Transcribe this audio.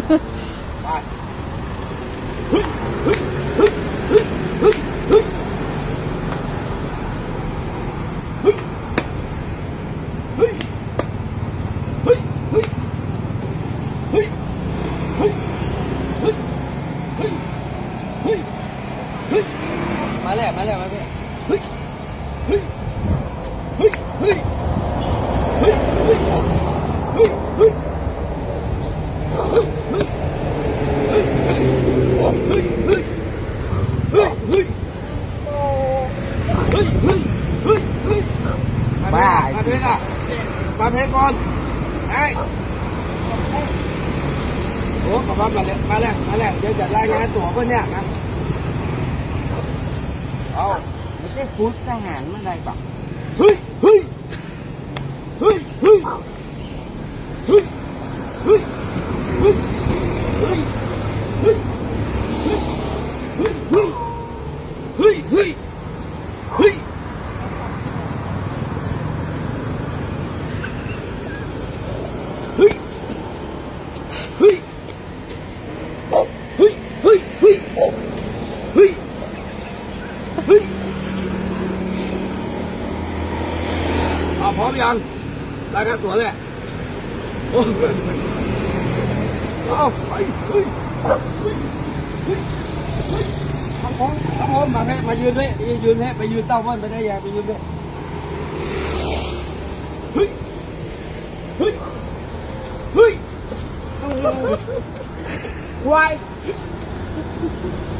มาแล้วมาแล้วมาแลย บ้ามาเพชรอะมาเพชรก่อนไอ้โอ้ขอบคุณมาแล้วมาแล้วมาแล้วเดี๋ยวจะรายงานตัวเพื่อนเนี่ยนะเอาไม่ใช่ฟุตทหารเมื่อไรปะเฮ้ยเฮ้ยเฮ้ยเฮ้ยเฮ้ยเฮ้ยเฮ้ยเฮ้ย เฮ้ยเฮ้ยเอาพร้อมยังรายการตัวเลยโอ้เอาไปเฮ้ยเฮ้ยเฮ้ยเฮ้ยทำพร้อมทำพร้อมมาให้มายืนด้วยยืนให้ไปยืนเต้ามันไปได้ยังไปยืนด้วยเฮ้ยเฮ้ยเฮ้ยควายเ